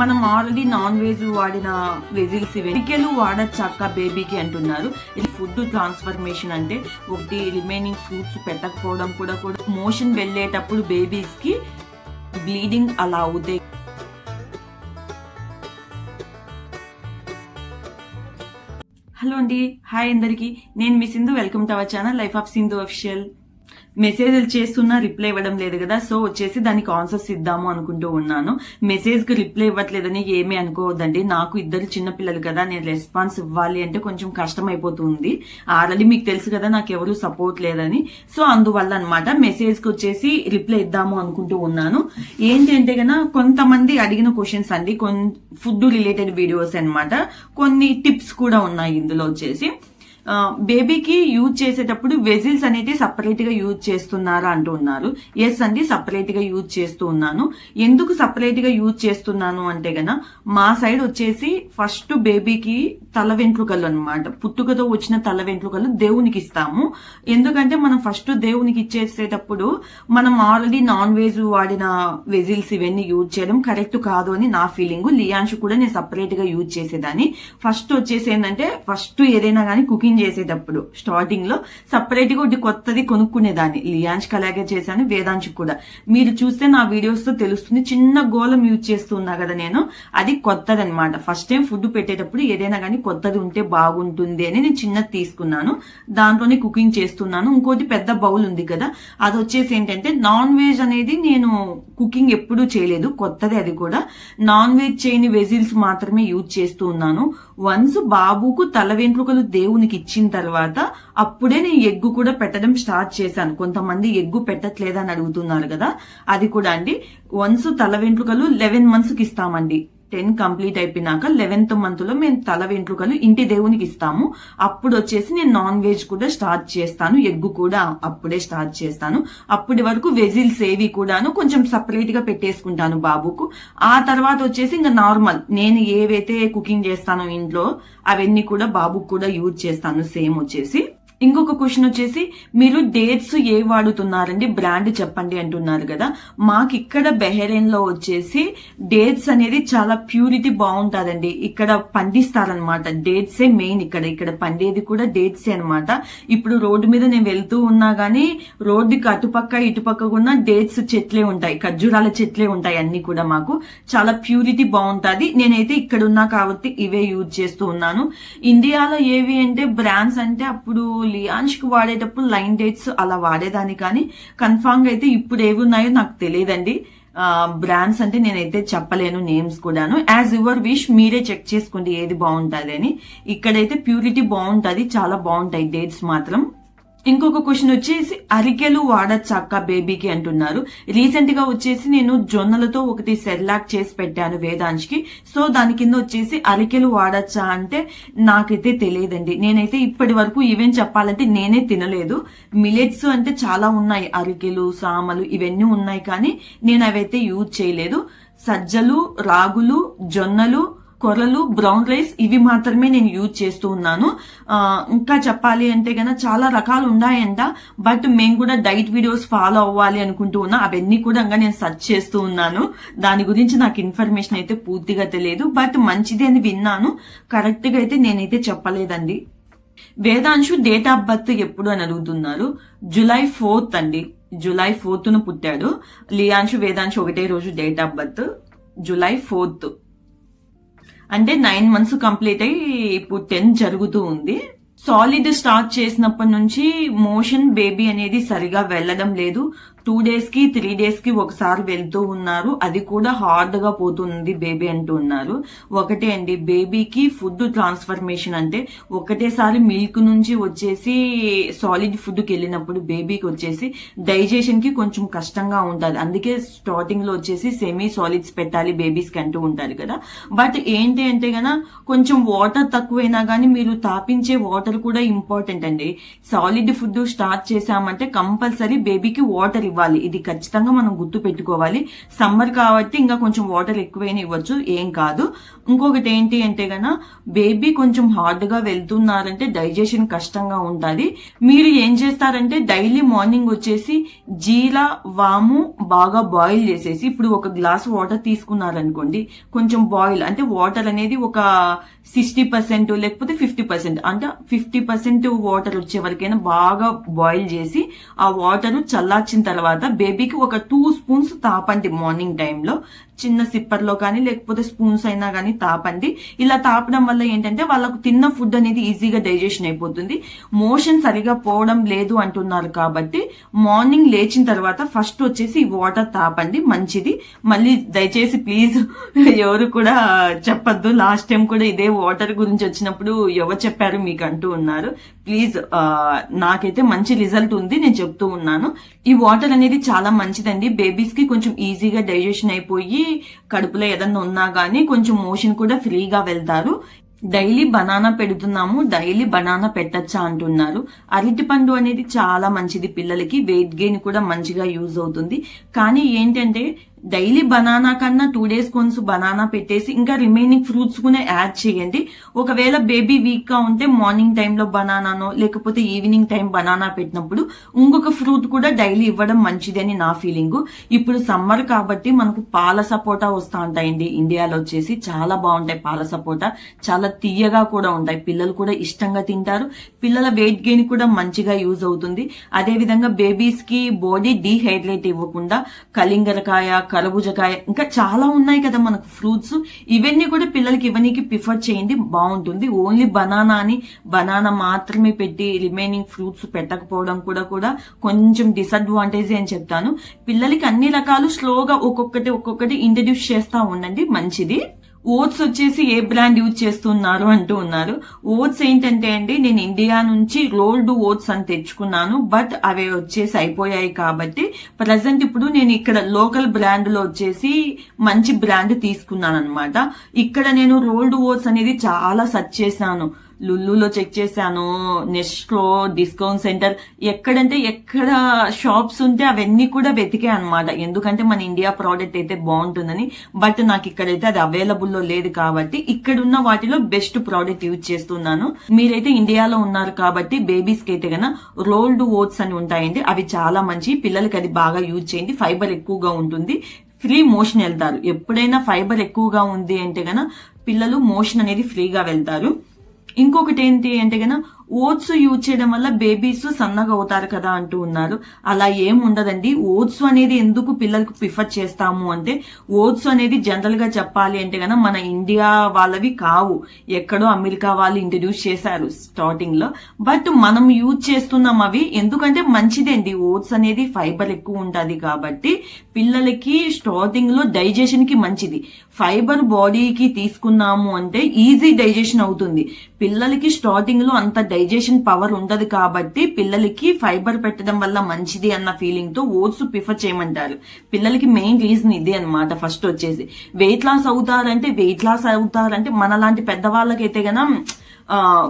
మనం already non veg వాడిన vessels వెజికలు వాడచ్చు అక్క బేబీకి అంటున్నారు. ఇది ఫుడ్ ట్రాన్స్ఫర్మేషన్ అంటే ఒకటి రిమైనింగ్ ఫ్రూట్స్ పెట్టకపోవడం కూడా కూడా మోషన్ వెళ్ళేటప్పుడు బేబీస్కి బ్లీడింగ్ అలా అవుతాయి. హలో అండి హాయ్ అందరికీ. నేను మీ Sindhu welcome to our channel life of Sindhu official మెసేజ్లు చేస్తున్నా రిప్లై ఇవ్వడం లేదు కదా సో వచ్చేసి దానికి ఆన్సర్స్ ఇద్దాము అనుకుంటూ ఉన్నాను. మెసేజ్కి రిప్లై ఇవ్వట్లేదని ఏమీ అనుకోవద్దండి. నాకు ఇద్దరు చిన్న పిల్లలు కదా నేను రెస్పాన్స్ ఇవ్వాలి అంటే కొంచెం కష్టం అయిపోతుంది ఆల్రెడీ మీకు తెలుసు కదా నాకు ఎవరు సపోర్ట్ లేదని. సో అందువల్ల అనమాట మెసేజ్కి వచ్చేసి రిప్లై ఇద్దాము అనుకుంటూ ఉన్నాను. ఏంటి అంటే గన కొంతమంది అడిగిన క్వశ్చన్స్ అండి కొన్ని ఫుడ్ రిలేటెడ్ వీడియోస్ అన్నమాట. కొన్ని టిప్స్ కూడా ఉన్నాయి ఇందులో వచ్చేసి. బేబీకి యూజ్ చేసేటప్పుడు వెజిల్స్ అనేది సపరేట్గా యూజ్ చేస్తున్నారా అంటూ ఉన్నారు. ఎస్ అండి సపరేట్గా యూజ్ చేస్తూ ఉన్నాను. ఎందుకు సపరేట్గా యూజ్ చేస్తున్నాను అంటే గన మా సైడ్ వచ్చేసి ఫస్ట్ బేబీకి తల వెంట్రుకలు అన్నమాట. పుట్టుకతో వచ్చిన తల వెంట్రుకలు దేవునికి ఇస్తాము. ఎందుకంటే మనం ఫస్ట్ దేవునికి ఇచ్చేసేటప్పుడు మనం ఆల్రెడీ నాన్ వెజ్ వాడిన వెజిల్స్ ఇవన్నీ యూజ్ చేయడం కరెక్ట్ కాదు అని నా ఫీలింగ్. లియాన్షు కూడా నేను సపరేట్గా యూజ్ చేసేదాన్ని. ఫస్ట్ వచ్చేసి ఏంటంటే ఫస్ట్ ఏదైనా కానీ కుకింగ్ చేసేటప్పుడు స్టార్టింగ్లో సపరేట్గా ఒకటి కొత్తది కొనుక్కునేదాన్ని. లియాన్ష్ అలాగే చేశాను వేదాంశ్ కూడా. మీరు చూస్తే నా వీడియోస్తో తెలుస్తుంది చిన్న గోళం యూజ్ చేస్తున్నా కదా నేను అది కొత్తది అనమాట ఫస్ట్ టైం ఫుడ్ పెట్టేటప్పుడు ఏదైనా కానీ కొత్తది ఉంటే బాగుంటుంది అని నేను చిన్నది తీసుకున్నాను. దాంట్లోనే కుకింగ్ చేస్తున్నాను. ఇంకోటి పెద్ద బౌల్ ఉంది కదా అది వచ్చేసి ఏంటంటే నాన్ వెజ్ అనేది నేను కుకింగ్ ఎప్పుడూ చేయలేదు. కొత్తది అది కూడా. నాన్ వెజ్ చేయని వెజిల్స్ మాత్రమే యూజ్ చేస్తూ ఉన్నాను. వన్స్ బాబుకు తల వెంట్రుకలు దేవునికి ఇచ్చిన తర్వాత అప్పుడే నేను ఎగ్గు కూడా పెట్టడం స్టార్ట్ చేశాను. కొంతమంది ఎగ్గు పెట్టట్లేదని అడుగుతున్నారు కదా. అది కూడా అండి. వన్స్ తల వెంట్రుకలు లెవెన్ మంత్స్కి ఇస్తామండి. టెన్ కంప్లీట్ అయిపోయినాక లెవెన్త్ మంత్లో మేము తల వెంట్రుకలు ఇంటి దేవునికి ఇస్తాము. అప్పుడు వచ్చేసి నేను నాన్ వెజ్ కూడా స్టార్ట్ చేస్తాను. ఎగ్గు కూడా అప్పుడే స్టార్ట్ చేస్తాను. అప్పటి వరకు వెజిల్స్ ఏవి కూడాను కొంచెం సపరేట్గా పెట్టేసుకుంటాను బాబుకు. ఆ తర్వాత వచ్చేసి ఇంకా నార్మల్ నేను ఏవైతే కుకింగ్ చేస్తానో ఇంట్లో అవన్నీ కూడా బాబుకు కూడా యూజ్ చేస్తాను. సేమ్ వచ్చేసి. ఇంకొక క్వశ్చన్ వచ్చేసి మీరు డేట్స్ ఏ వాడుతున్నారండి? బ్రాండ్ చెప్పండి అంటున్నారు కదా. మాకు ఇక్కడ బెహరైన్లో వచ్చేసి డేట్స్ అనేది చాలా ప్యూరిటీ బాగుంటుందండి. ఇక్కడ పండిస్తారనమాట డేట్సే మెయిన్ ఇక్కడ. ఇక్కడ పండేది కూడా డేట్సే అన్నమాట. ఇప్పుడు రోడ్డు మీద నేను వెళ్తూ ఉన్నా గానీ రోడ్డుకి అటుపక్క ఇటుపక్క కూడా డేట్స్ చెట్లే ఉంటాయి. ఖర్జూరాల చెట్లే ఉంటాయి అన్ని కూడా మాకు. చాలా ప్యూరిటీ బాగుంటుంది. నేనైతే ఇక్కడ ఉన్నా కాబట్టి ఇవే యూజ్ చేస్తూ ఉన్నాను. ఇండియాలో ఏవి అంటే బ్రాండ్స్ అంటే అప్పుడు లియాన్ష్కి వాడేటప్పుడు లైన్ డేట్స్ అలా వాడేదాన్ని కానీ కన్ఫామ్గా అయితే ఇప్పుడు ఏవి ఉన్నాయో నాకు తెలియదండి. బ్రాండ్స్ అంటే నేనైతే చెప్పలేను నేమ్స్ కూడాను. యాజ్ యువర్ విష్ మీరే చెక్ చేసుకోండి ఏది బాగుంటది అని. ఇక్కడైతే ప్యూరిటీ బాగుంటుంది చాలా బాగుంటాయి డేట్స్ మాత్రం. ఇంకొక క్వశ్చన్ వచ్చేసి అరికెలు వాడచ్చా అక్క బేబీకి అంటున్నారు. రీసెంట్గా వచ్చేసి నేను జొన్నలతో ఒకటి సెర్లాక్ చేసి పెట్టాను వేదాంశ్కి సో దాని కింద వచ్చేసి అరికెలు వాడచ్చా అంటే నాకైతే తెలియదండి. నేనైతే ఇప్పటి వరకు ఈవెన్ చెప్పాలంటే నేనే తినలేదు. మిలెట్స్ అంటే చాలా ఉన్నాయి. అరికెలు సామలు ఇవన్నీ ఉన్నాయి కానీ నేను అవైతే యూజ్ చేయలేదు. సజ్జలు రాగులు జొన్నలు కొరలు బ్రౌన్ రైస్ ఇవి మాత్రమే నేను యూజ్ చేస్తూ ఉన్నాను. ఇంకా చెప్పాలి అంటే గన చాలా రకాలు ఉన్నాయంట. బట్ మేము కూడా డైట్ వీడియోస్ ఫాలో అవ్వాలి అనుకుంటూ ఉన్నా. అవన్నీ కూడా ఇంకా నేను సెర్చ్ చేస్తూ ఉన్నాను. దాని గురించి నాకు ఇన్ఫర్మేషన్ అయితే పూర్తిగా తెలియదు. బట్ మంచిది అని విన్నాను. కరెక్ట్గా అయితే నేనైతే చెప్పలేదండి. వేదాంశు డేట్ ఆఫ్ బర్త్ ఎప్పుడు అని అడుగుతున్నారు? జులై ఫోర్త్ అండి. జులై ఫోర్త్ను పుట్టాడు. లియాంశు వేదాంశు ఒకటే రోజు date of birth July fourth అంటే నైన్ మంత్స్ కంప్లీట్ అయ్యి ఇప్పుడు టెన్ జరుగుతూ ఉంది. సాలిడ్ స్టార్ట్ చేసినప్పటి నుంచి మోషన్ బేబీ అనేది సరిగా వెళ్ళడం లేదు. టూ డేస్కి త్రీ డేస్కి ఒకసారి వెళ్తూ ఉన్నారు. అది కూడా హార్డ్గా పోతుంది బేబీ అంటూ ఉన్నారు. ఒకటే అండి బేబీకి ఫుడ్ ట్రాన్స్ఫర్మేషన్ అంటే ఒకటేసారి మిల్క్ నుంచి వచ్చేసి సాలిడ్ ఫుడ్కి వెళ్ళినప్పుడు బేబీకి వచ్చేసి డైజెషన్కి కొంచెం కష్టంగా ఉంటుంది. అందుకే స్టార్టింగ్లో వచ్చేసి సెమీ సాలిడ్స్ పెట్టాలి బేబీస్కి అంటూ ఉంటారు కదా. బట్ ఏంటి అంటే గన కొంచెం వాటర్ తక్కువైనా కానీ మీరు తాపించే వాటర్ కూడా ఇంపార్టెంట్ అండి. సాలిడ్ ఫుడ్ స్టార్ట్ చేసామంటే కంపల్సరీ బేబీకి వాటర్ ఇవ్వాలి. ఇది ఖచ్చితంగా మనం గుర్తు పెట్టుకోవాలి. సమ్మర్ కాబట్టి ఇంకా కొంచెం వాటర్ ఎక్కువైనా ఇవ్వచ్చు. ఏం కాదు. ఇంకొకటి ఏంటి అంటే గన బేబీ కొంచెం హార్డ్గా వెళ్తున్నారంటే డైజెషన్ కష్టంగా ఉంటుంది. మీరు ఏం చేస్తారంటే డైలీ మార్నింగ్ వచ్చేసి జీరా వాము బాగా బాయిల్ చేసేసి ఇప్పుడు ఒక గ్లాస్ వాటర్ తీసుకున్నారనుకోండి కొంచెం బాయిల్ అంటే వాటర్ అనేది ఒక సిక్స్టీ పర్సెంట్ లేకపోతే ఫిఫ్టీ పర్సెంట్ అంటే ఫిఫ్టీ పర్సెంట్ వాటర్ వచ్చే వరకైనా బాగా బాయిల్ చేసి ఆ వాటర్ చల్లార్చిన తర్వాత బేబీకి ఒక టూ స్పూన్స్ తాపండి మార్నింగ్ టైంలో చిన్న సిప్పర్లో కానీ లేకపోతే స్పూన్స్ అయినా కానీ తాపండి. ఇలా తాపడం వల్ల ఏంటంటే వాళ్ళకు తిన్న ఫుడ్ అనేది ఈజీగా డైజెషన్ అయిపోతుంది. మోషన్ సరిగా పోవడం లేదు అంటున్నారు కాబట్టి మార్నింగ్ లేచిన తర్వాత ఫస్ట్ వచ్చేసి వాటర్ తాపండి మంచిది. మళ్ళీ దయచేసి ప్లీజ్ ఎవరు కూడా చెప్పద్దు. లాస్ట్ టైం కూడా ఇదే వాటర్ గురించి వచ్చినప్పుడు ఎవరు చెప్పారు మీకు అంటూ ఉన్నారు ప్లీజ్ నాకైతే మంచి రిజల్ట్ ఉంది నేను చెప్తూ ఉన్నాను. ఈ వాటర్ అనేది చాలా మంచిదండి. బేబీస్కి కొంచెం ఈజీగా డైజెషన్ అయిపోయి కడుపులో ఏదన్నా ఉన్నా కానీ కొంచెం మోషన్ కూడా ఫ్రీగా వెళ్తారు. డైలీ బనానా పెడుతున్నాము డైలీ బనానా పెట్టచ్చా అంటున్నారు. అరటి పండు అనేది చాలా మంచిది పిల్లలకి వెయిట్ గెయిన్ కూడా మంచిగా యూజ్ అవుతుంది. కానీ ఏంటంటే డైలీ బనానా కన్నా టూ డేస్ కొన్స్ బనానా పెట్టేసి ఇంకా రిమైనింగ్ ఫ్రూట్స్ కూడా యాడ్ చేయండి. ఒకవేళ బేబీ వీక్గా ఉంటే మార్నింగ్ టైంలో బనానానో లేకపోతే ఈవినింగ్ టైం బనానా పెట్టినప్పుడు ఇంకొక ఫ్రూట్ కూడా డైలీ ఇవ్వడం మంచిదని నా ఫీలింగ్. ఇప్పుడు సమ్మర్ కాబట్టి మనకు పాల సపోటా వస్తా ఉంటాయండి. ఇండియాలో వచ్చేసి చాలా బాగుంటాయి పాల సపోటా. చాలా తీయగా కూడా ఉంటాయి. పిల్లలు కూడా ఇష్టంగా తింటారు. పిల్లల వెయిట్ గెయిన్ కూడా మంచిగా యూజ్ అవుతుంది. అదే విధంగా బేబీస్కి బాడీ డీహైడ్రేట్ ఇవ్వకుండా కలింగరకాయ కరబూజకాయ ఇంకా చాలా ఉన్నాయి కదా మనకు ఫ్రూట్స్. ఇవన్నీ కూడా పిల్లలకి ఇవన్నీ ప్రిఫర్ చేయండి. బాగుంటుంది. ఓన్లీ బనానా అని బనానా మాత్రమే పెట్టి రిమైనింగ్ ఫ్రూట్స్ పెట్టకపోవడం కూడా కూడా కొంచెం డిసడ్వాంటేజ్ అని చెప్తాను. పిల్లలకి అన్ని రకాలు స్లోగా ఒక్కొక్కటి ఒక్కొక్కటి ఇంట్రడ్యూస్ చేస్తా ఉండండి. మంచిది. ఓట్స్ వచ్చేసి ఏ బ్రాండ్ యూజ్ చేస్తున్నారు అంటూ ఉన్నారు. ఓట్స్ ఏంటంటే అండి నేను ఇండియా నుంచి రోల్డ్ ఓట్స్ అని తెచ్చుకున్నాను బట్ అవి వచ్చేసి అయిపోయాయి కాబట్టి ప్రజెంట్ ఇప్పుడు నేను ఇక్కడ లోకల్ బ్రాండ్లో వచ్చేసి మంచి బ్రాండ్ తీసుకున్నాను అనమాట ఇక్కడ నేను రోల్డ్ ఓట్స్ అనేది చాలా సెర్చ్ చేశాను. లుల్లులో చెక్ చేశాను నెక్స్ట్లో డిస్కౌంట్ సెంటర్. ఎక్కడంటే ఎక్కడ షాప్స్ ఉంటే అవన్నీ కూడా వెతికే అనమాట ఎందుకంటే మన ఇండియా ప్రోడక్ట్ అయితే బాగుంటుందని. బట్ నాకు ఇక్కడైతే అది అవైలబుల్లో లేదు కాబట్టి ఇక్కడ ఉన్న వాటిలో బెస్ట్ ప్రోడక్ట్ యూజ్ చేస్తున్నాను. మీరైతే ఇండియాలో ఉన్నారు కాబట్టి బేబీస్కి అయితే గన రోల్డ్ ఓట్స్ అని ఉంటాయండి. అవి చాలా మంచి. పిల్లలకి అది బాగా యూజ్ చేయండి. ఫైబర్ ఎక్కువగా ఉంటుంది. ఫ్రీ మోషన్ వెళ్తారు. ఎప్పుడైనా ఫైబర్ ఎక్కువగా ఉంది అంటే గన పిల్లలు మోషన్ అనేది ఫ్రీగా వెళ్తారు. ఇంకొకటి ఏంటి అంటే గన ఓట్స్ యూజ్ చేయడం వల్ల బేబీస్ సన్నగా అవుతారు కదా అంటూ ఉన్నారు. అలా ఏం ఉండదండి. ఓట్స్ అనేది ఎందుకు పిల్లలకు ప్రిఫర్ చేస్తాము అంటే ఓట్స్ అనేది జనరల్గా చెప్పాలి అంటే గన మన ఇండియా వాళ్ళవి కావు. ఎక్కడో అమెరికా వాళ్ళు ఇంట్రడ్యూస్ చేశారు స్టార్టింగ్లో. బట్ మనం యూజ్ చేస్తున్నాం అవి. ఎందుకంటే మంచిదండి. ఓట్స్ అనేది ఫైబర్ ఎక్కువ ఉంటుంది కాబట్టి పిల్లలకి స్టార్టింగ్లో డైజెషన్కి మంచిది. ఫైబర్ బాడీకి తీసుకున్నాము అంటే ఈజీ డైజెషన్ అవుతుంది. పిల్లలకి స్టార్టింగ్లో అంత డైజెషన్ పవర్ ఉండదు కాబట్టి పిల్లలకి ఫైబర్ పెట్టడం వల్ల మంచిది అన్న ఫీలింగ్తో ఓట్స్ ప్రిఫర్ చేయమంటారు. పిల్లలకి మెయిన్ రీజన్ ఇదే అన్నమాట ఫస్ట్ వచ్చేసి. వెయిట్ లాస్ అవుతారంటే వెయిట్ లాస్ అవుతారంటే మనలాంటి పెద్దవాళ్ళకైతే గన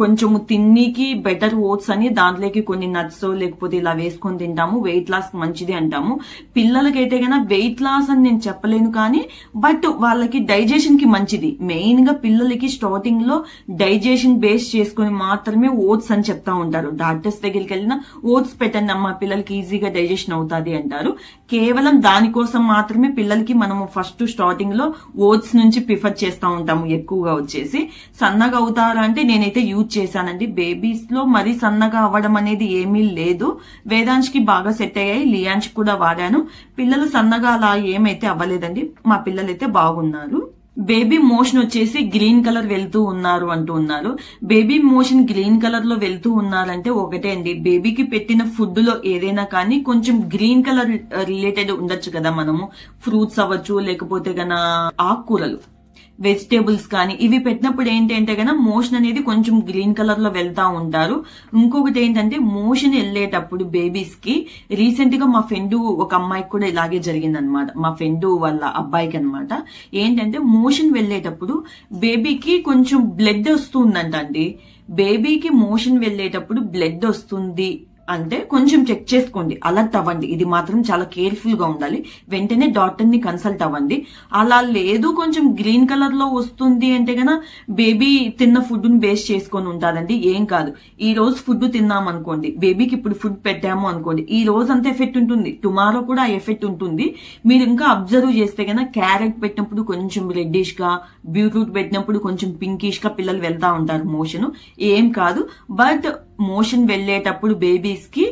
కొంచెము తిన్నికి బెటర్ ఓట్స్ అని దాంట్లోకి కొన్ని నట్స్ లేకపోతే ఇలా వేసుకొని తింటాము. వెయిట్ లాస్ మంచిది అంటాము. పిల్లలకైతే గన వెయిట్ లాస్ అని నేను చెప్పలేను కానీ బట్ వాళ్ళకి డైజెషన్కి మంచిది. మెయిన్గా పిల్లలకి స్టార్టింగ్లో డైజెషన్ బేస్ చేసుకొని మాత్రమే ఓట్స్ అని చెప్తా ఉంటారు. డాక్టర్స్ దగ్గరికి వెళ్ళినా ఓట్స్ పెట్టండి అమ్మా పిల్లలకి ఈజీగా డైజెషన్ అవుతుంది అంటారు. కేవలం దానికోసం మాత్రమే పిల్లలకి మనము ఫస్ట్ స్టార్టింగ్లో ఓట్స్ నుంచి ప్రిఫర్ చేస్తా ఉంటాము ఎక్కువగా వచ్చేసి. సన్నగా అవుతారు అంటే నేనైతే యూజ్ చేశానండి. బేబీస్లో మరీ సన్నగా అవ్వడం అనేది ఏమీ లేదు. వేదాంశ్కి బాగా సెట్ అయ్యాయి. లియాంశ్ కూడా వాడాను. పిల్లలు సన్నగా అలా ఏమైతే అవ్వలేదండి. మా పిల్లలైతే బాగున్నారు. బేబీ మోషన్ వచ్చేసి గ్రీన్ కలర్ వెళ్తూ ఉన్నారు అంటూ ఉన్నారు. బేబీ మోషన్ గ్రీన్ కలర్లో వెళ్తూ ఉన్నారంటే ఒకటే అండి. బేబీకి పెట్టిన ఫుడ్లో ఏదైనా కానీ కొంచెం గ్రీన్ కలర్ రిలేటెడ్ ఉండొచ్చు కదా మనము. ఫ్రూట్స్ అవ్వచ్చు లేకపోతే గన ఆకుకూరలు. వెజిటేబుల్స్ కానీ ఇవి పెట్టినప్పుడు ఏంటంటే అంటే మోషన్ అనేది కొంచెం గ్రీన్ కలర్లో వెళ్తా ఉంటారు. ఇంకొకటి ఏంటంటే మోషన్ వెళ్ళేటప్పుడు బేబీస్కి రీసెంట్గా మా ఫ్రెండ్ ఒక అమ్మాయికి కూడా ఇలాగే జరిగింది అనమాట మా ఫ్రెండ్ వాళ్ళ అబ్బాయికి అనమాట ఏంటంటే మోషన్ వెళ్ళేటప్పుడు బేబీకి కొంచెం బ్లడ్ వస్తుందంట అండి బేబీకి మోషన్ వెళ్ళేటప్పుడు బ్లడ్ వస్తుంది. అంటే కొంచెం చెక్ చేసుకోండి అలర్ట్ అవ్వండి. ఇది మాత్రం చాలా కేర్ఫుల్గా ఉండాలి. వెంటనే డాక్టర్ని కన్సల్ట్ అవ్వండి. అలా లేదు కొంచెం గ్రీన్ కలర్లో వస్తుంది అంటే గన బేబీ తిన్న ఫుడ్ని బేస్ చేసుకొని ఉంటారండి ఏం కాదు. ఈ రోజు ఫుడ్ తిన్నాం అనుకోండి బేబీకి ఇప్పుడు ఫుడ్ పెట్టాము అనుకోండి ఈ రోజు అంత ఎఫెక్ట్ ఉంటుంది. టుమారో కూడా ఆ ఎఫెక్ట్ ఉంటుంది. మీరు ఇంకా అబ్జర్వ్ చేస్తే గన క్యారెట్ పెట్టినప్పుడు కొంచెం రెడ్డిష్గా బీట్రూట్ పెట్టినప్పుడు కొంచెం పింకిష్గా పిల్లలు వెళ్తా ఉంటారు మోషన్ ఏం కాదు. బట్ మోషన్ వెళ్ళేటప్పుడు బేబీస్కి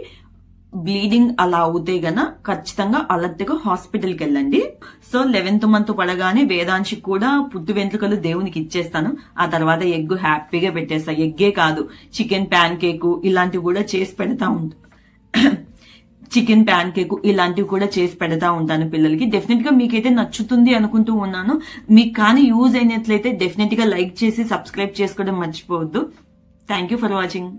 బ్లీడింగ్ అలా అవుతే గన ఖచ్చితంగా అలర్ట్గా హాస్పిటల్కి వెళ్ళండి. సో లెవెన్త్ మంత్ పడగానే వేదాంశికి కూడా పుట్టు వెంట్రుకలు దేవునికి ఇచ్చేస్తాను. ఆ తర్వాత ఎగ్ హ్యాపీగా పెట్టేస్తా. ఎగ్గే కాదు చికెన్ ప్యాన్ కేక్ ఇలాంటివి కూడా చేసి పెడతా ఉంటా చికెన్ ప్యాన్ కేక్ ఇలాంటివి కూడా చేసి పెడతా ఉంటాను పిల్లలకి. డెఫినెట్గా మీకైతే నచ్చుతుంది అనుకుంటూ ఉన్నాను. మీకు కానీ యూజ్ అయినట్లయితే డెఫినెట్గా లైక్ చేసి సబ్స్క్రైబ్ చేసుకోవడం మర్చిపోవద్దు. Thank you for watching